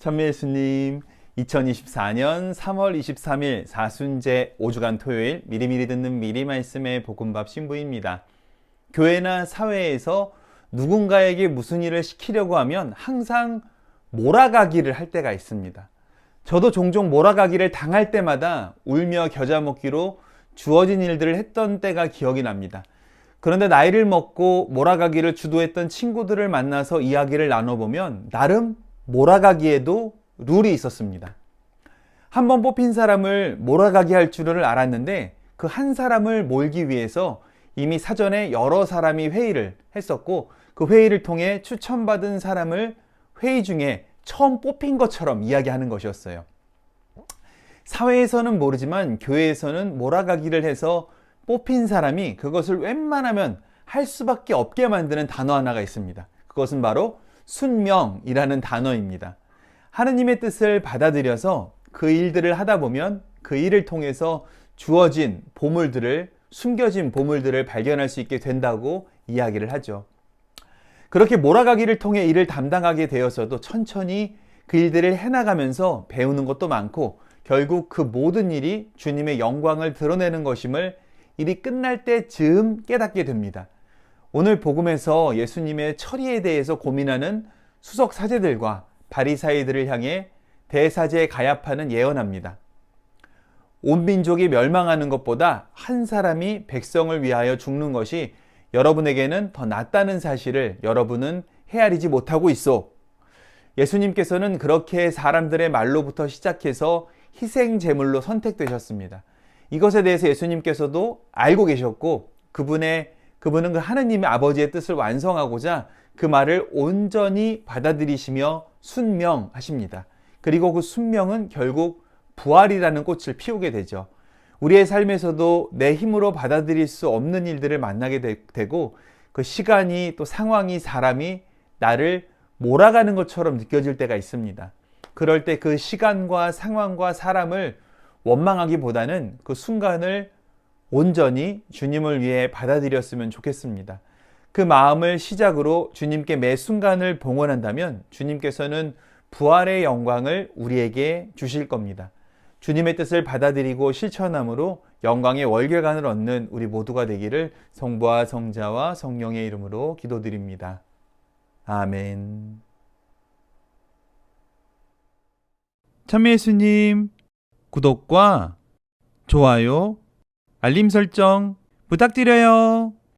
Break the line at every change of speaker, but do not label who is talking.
천미예수님, 2024년 3월 23일 사순제 5주간 토요일 미리미리 듣는 미리 말씀의 볶음밥 신부입니다. 교회나 사회에서 누군가에게 무슨 일을 시키려고 하면 항상 몰아가기를 할 때가 있습니다. 저도 종종 몰아가기를 당할 때마다 울며 겨자 먹기로 주어진 일들을 했던 때가 기억이 납니다. 그런데 나이를 먹고 몰아가기를 주도했던 친구들을 만나서 이야기를 나눠보면 나름 몰아가기에도 룰이 있었습니다. 한 번 뽑힌 사람을 몰아가게 할 줄을 알았는데 그 한 사람을 몰기 위해서 이미 사전에 여러 사람이 회의를 했었고 그 회의를 통해 추천받은 사람을 회의 중에 처음 뽑힌 것처럼 이야기하는 것이었어요. 사회에서는 모르지만 교회에서는 몰아가기를 해서 뽑힌 사람이 그것을 웬만하면 할 수밖에 없게 만드는 단어 하나가 있습니다. 그것은 바로 순명이라는 단어입니다. 하느님의 뜻을 받아들여서 그 일들을 하다 보면 그 일을 통해서 주어진 보물들을 숨겨진 보물들을 발견할 수 있게 된다고 이야기를 하죠. 그렇게 몰아가기를 통해 일을 담당하게 되어서도 천천히 그 일들을 해나가면서 배우는 것도 많고 결국 그 모든 일이 주님의 영광을 드러내는 것임을 일이 끝날 때쯤 깨닫게 됩니다. 오늘 복음에서 예수님의 처리에 대해서 고민하는 수석 사제들과 바리사이들을 향해 대사제 가야파는 예언합니다. 온 민족이 멸망하는 것보다 한 사람이 백성을 위하여 죽는 것이 여러분에게는 더 낫다는 사실을 여러분은 헤아리지 못하고 있어. 예수님께서는 그렇게 사람들의 말로부터 시작해서 희생 제물로 선택되셨습니다. 이것에 대해서 예수님께서도 알고 계셨고 그분의 그분은 그 하느님의 아버지의 뜻을 완성하고자 그 말을 온전히 받아들이시며 순명하십니다. 그리고 그 순명은 결국 부활이라는 꽃을 피우게 되죠. 우리의 삶에서도 내 힘으로 받아들일 수 없는 일들을 만나게 되, 고 그 시간이 또 상황이 사람이 나를 몰아가는 것처럼 느껴질 때가 있습니다. 그럴 때 그 시간과 상황과 사람을 원망하기보다는 그 순간을 온전히 주님을 위해 받아들였으면 좋겠습니다. 그 마음을 시작으로 주님께 매 순간을 봉헌한다면 주님께서는 부활의 영광을 우리에게 주실 겁니다. 주님의 뜻을 받아들이고 실천함으로 영광의 월계관을 얻는 우리 모두가 되기를 성부와 성자와 성령의 이름으로 기도드립니다. 아멘. 참예수님 구독과 좋아요, 알림 설정 부탁드려요.